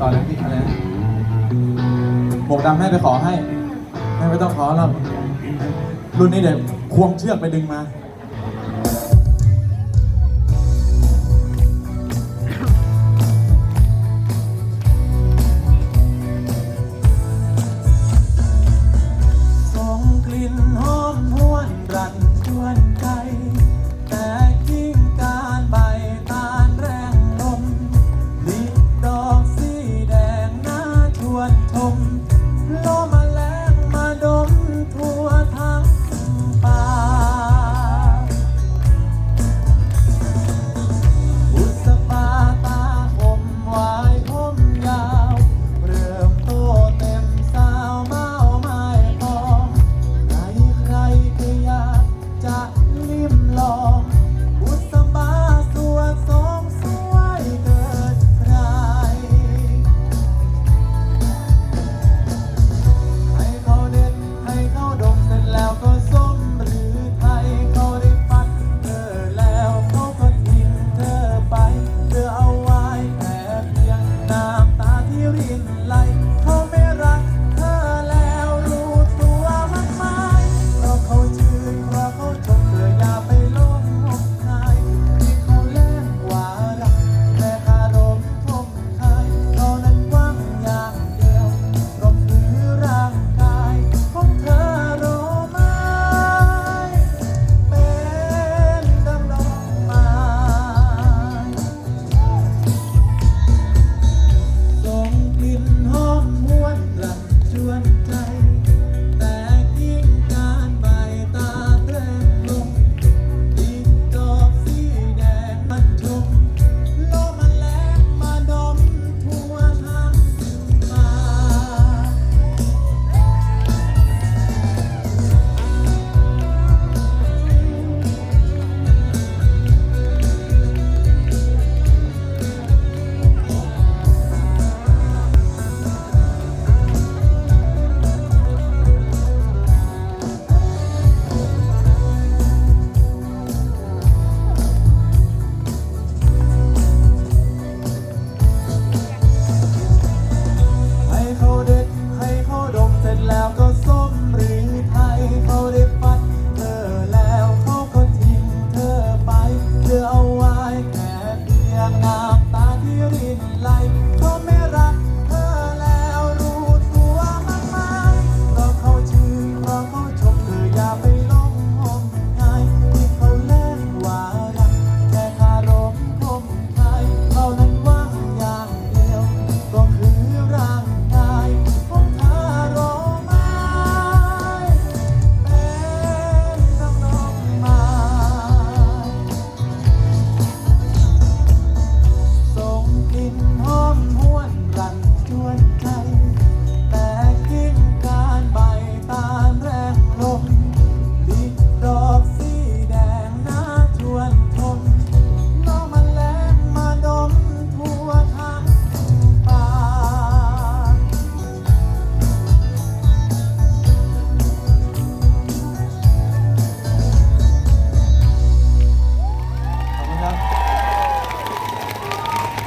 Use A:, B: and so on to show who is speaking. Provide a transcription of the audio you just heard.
A: ต่อเลยพี่อะไรนะหมวกดำให้ไปขอให้ ไม่ต้องขอหรอกรุ่นนี้เดี๋ยวควงเชือกไปดึงมา cloud.